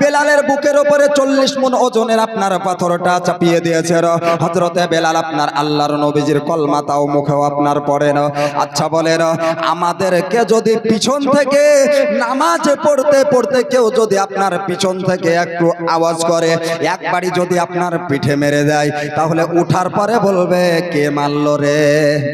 বেলালের বুকের উপরে চল্লিশ মন ওজনের আপনার পাথরটা চাপিয়ে দিয়েছে হজরতে বেলাল আপনার আল্লাহর নবীজির কলমা তাও মুখেও আপনার পড়ে না। আচ্ছা বলেন আমাদেরকে যদি পিছন থেকে নামাজ পড়তে পড়তে কেউ যদি আপনার পিছন থেকে একটু আওয়াজ করে, একবারই যদি আপনার পিঠে মেরে দেয়, তাহলে উঠার পরে বলবে, কে মারলো রে?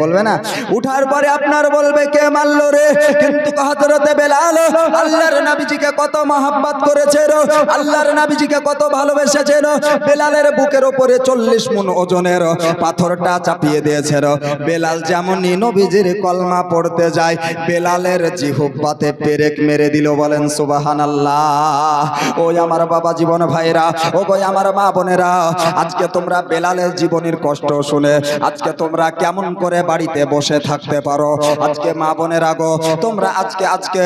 বলবে না? উঠার পরে আপনার বলবে, কে মারলো রে? কিন্তু হজরতে বেলাল আল্লাহর নবীজিকে কত মহাব্বত করেছেন আল্লাহর নবীজিকে কত ভালোবেসেছেন? বেলালের বুকের উপরে চল্লিশ মন ওজনের পাথরটা চাপিয়ে দিয়েছেন। বেলাল যেমনই নবীজির কলমা পড়তে যায়, বেলালের জিহুব্বাতে পেরেক মেরে দিল, বলেন সুবাহান আল্লাহ ওই আমার বাবা জীবন ভাইরা ও গো আমার মা বোনেরা, আজকে তোমরা বেলালের জীবনের কষ্ট শুনে, আজকে তোমরা কেমন করে বাড়িতে বসে থাকতে পারো? আজকে মা বোনেরা গো, তোমরা আজকে আজকে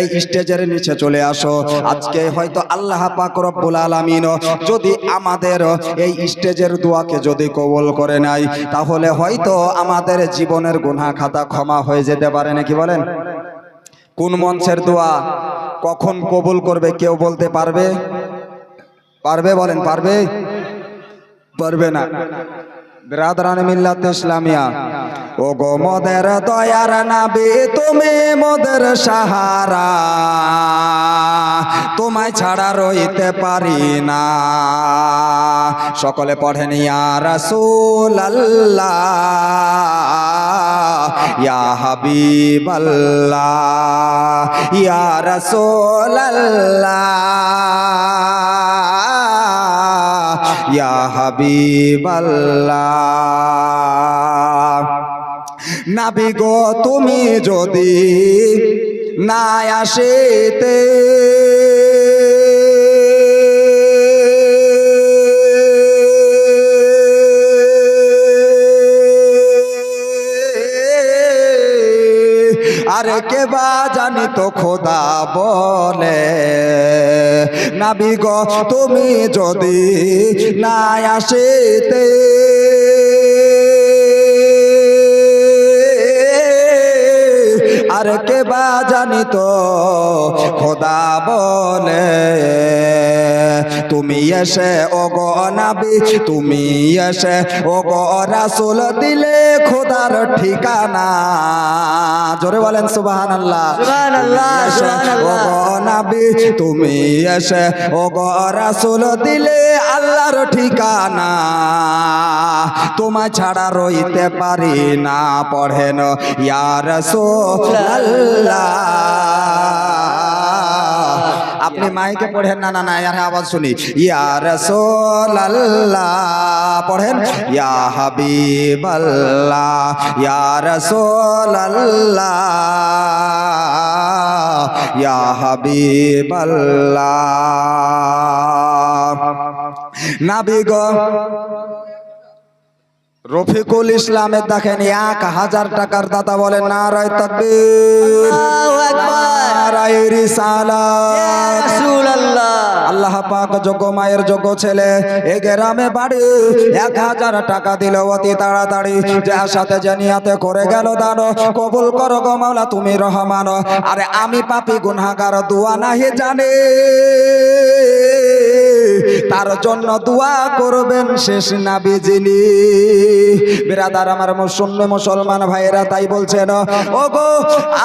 এই স্টেজের নিচে চলে আসো। আজকে হয়তো আল্লাহ পাক রব্বুল আলামিন, যদি আমাদের এই স্টেজের দোয়াকে যদি কবুল করে নাই তাহলে হয়তো আমাদের জীবনের গুনাহ খাতা ক্ষমা হয়ে যেতে পারে নাকি বলেন? কোন মঞ্চের দোয়া কখন কবুল করবে কেউ বলতে পারবে? পারবে বলেন, পারবে? পারবে না। ব্রাদরান মিল্লাত ইসলামিয়া। ও গো মদের দয়ার নাবি, তুমি মদের সাহারা। তোমায় ছাড়া রইতে পারি না। সকলে পড়েন, ইয়া রাসূল আল্লাহ ইয়া হাবিব ইয়া রাসূল ইয়া হাবিব নাবি গো তুমি যদি না আসিতে আরে কে বা জানি তো খোদা বলে? নাবি গো তুমি যদি না আসিতে আর কে বা জানিত? খোদা বলে তুমি এসে ও গো নাবি তুমি এসে ও গো রাসুল দিলে খোদার ঠিকানা। জোরে বলেন সুবাহান আল্লাহ নাবি তুমি এসে ও গো রাসুল দিলে আল্লাহর ঠিকানা। তোমায় ছাড়া রইতে পারি না পড়েন ইয়া রাসূলুল্লাহ। আপনি মাইকে পড়েন না না না ইয়ার আওয়াজ শুনি। ইয়া রাসূলুল্লাহ পড়েন। ইয়া হাবিবাল্লাহ ইয়া রাসূলুল্লাহ ইয়া হাবিবাল্লাহ। নাবিগ রফিকুল ইসলামের দেখেন এক হাজার টাকার দাতা বলেন নারায় তাকবীর। আল্লাহু পাক যোগ্য মায়ের যোগ্য ছেলে এ গ্রামে বাড়ি এক হাজার টাকা দিল অতি তাড়াতাড়ি। যার সাথে জানিয়াতে করে গেল দান কবুল করো গো মাওলা তুমি রহমান। আরে আমি পাপি গুনহাগার দোয়া নাহি জানে। তার জন্য দোয়া করবেন শেষ নাবি যিনি বিরাদার আমার শূন্য মুসলমান ভাইয়েরা তাই বলছেন ও গো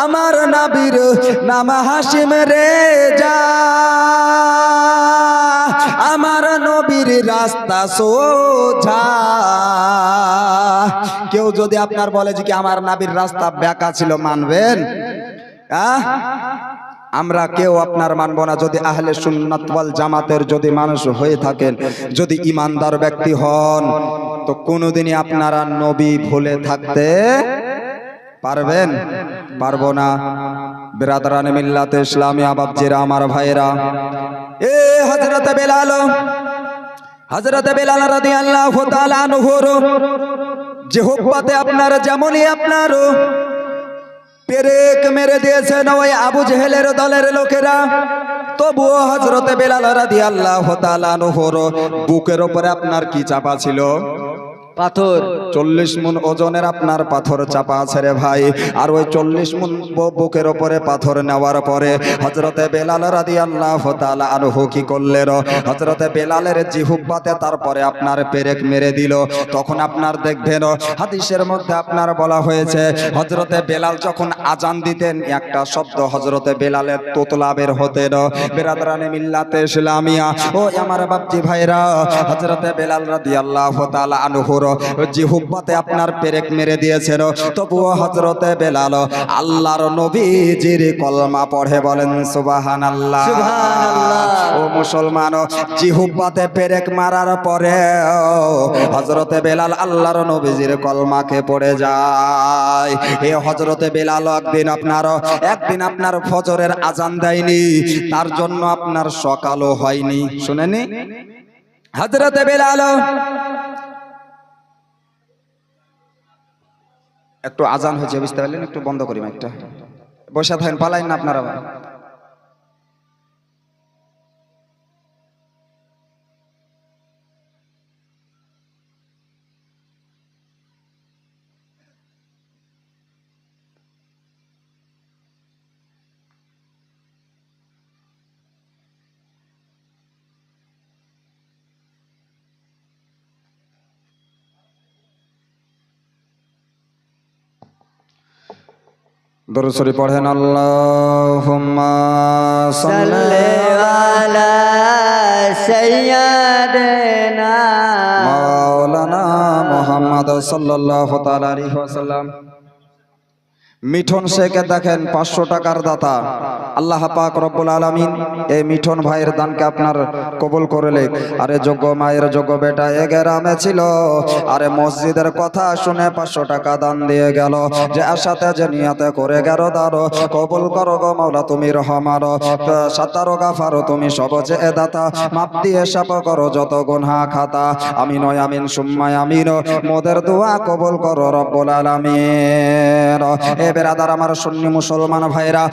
আমার নাবির নাম হাসিম রে যা। আমার নবীর রাস্তা সোজা। কেউ যদি আপনার বলে যে কি আমার নাবির রাস্তা বেকা ছিল মানবেন? আহ? আমরা কেউ আপনার মানব না। যদি আহলে সুন্নাত ওয়াল জামাতের যদি মানুষ হয়ে থাকেন, যদি ইমানদার ব্যক্তি হন, তো কোনোদিনই আপনারা নবী ভুলে থাকতে পারবেন? পারব না। বিরাদরান মিল্লাতে ইসলামী আবাবজিরা, আমার ভাইরা এ হজরত বেলাল হজরত বেলাল তাআলা আনহুর যে হুব্বাতে আপনার, যেমনই আপনার পেরেক মেরে দিয়েছেন ওই আবু জেহেলের দলের লোকেরা। তবুও হজরতে বেলাল রাদিয়াল্লাহু আল্লাহ আনহুর বুকের ওপরে আপনার কি চাপা ছিল? পাথর। চল্লিশ মন ওজনের আপনার পাথর চাপা আছে রে ভাই। আর ওই চল্লিশ মন বুকের ওপরে পাথর নেওয়ার পরে হজরতে বেলাল রাদি আল্লাহ আনহু কি করলেন? হজরতে বেলালের জিহুব্বাতে তারপরে আপনার পেরেক মেরে দিল। তখন আপনার দেখবেন হাদিসের মধ্যে আপনার বলা হয়েছে হজরতে বেলাল যখন আজান দিতেন, একটা শব্দ হজরতে বেলালের তোতলা বের হতেন বেরাদরানে মিল্লাতে ইসলামিয়া। ও আমার বাপজি ভাইরা হজরতে বেলাল রাদি আল্লাহ আনহুর জিহুব্বাতে আপনার পেরেক মেরে দিয়েছেন তবুও হজরতে বেলাল আল্লাহর নবীজির কলমা পড়ে বলেন সুবাহান আল্লাহ। ও মুসলমান জিহুব্বাতে পেরেক মারার পরে হজরতে বেলাল আল্লাহর নবীজির কলমাকে পড়ে যায়। এ হজরতে বেলাল একদিন আপনার একদিন আপনার ফজরের আজান দেয়নি তার জন্য আপনার সকালও হয়নি। শুনেনি হজরতে বেলাল একটু আজান হয়েছে বুঝতে পারলেন? একটু বন্ধ করি একটা বসে থাকেন পালাইন না আপনারা। দরসরি পড়েন আল্লাহুম্মা সাল্লি আলা মাওলানা মুহাম্মদ সাল্লাল্লাহু তাআলা আলাইহি মিঠন শেখে দেখেন পাঁচশো টাকার দাতা। আল্লাহ পাক রব্বুল আলামিন এই মিঠন ভাইয়ের দানকে আপনার কবুল করলে আরে যোগ্য মায়ের যোগ্য বেটা এ গ্রামে ছিল। আরে মসজিদের কথা শুনে পাঁচশো টাকা দান দিয়ে গেল। যে আশাতে, যে নিয়াতে করে গেল দারো কবুল করো গো মাওলা, তুমি রহমার সাতারো গাফারো, তুমি সবচে এ দাতা। মাপ দিয়ে সাপ করো যত গুনহা খাতা। আমি নয় আমিন, সুম্মায় আমিন। মোদের দোয়া কবুল করো রব্বুল আলামিন। বেরাদার আমার সুন্নি মুসলমান ভাইরা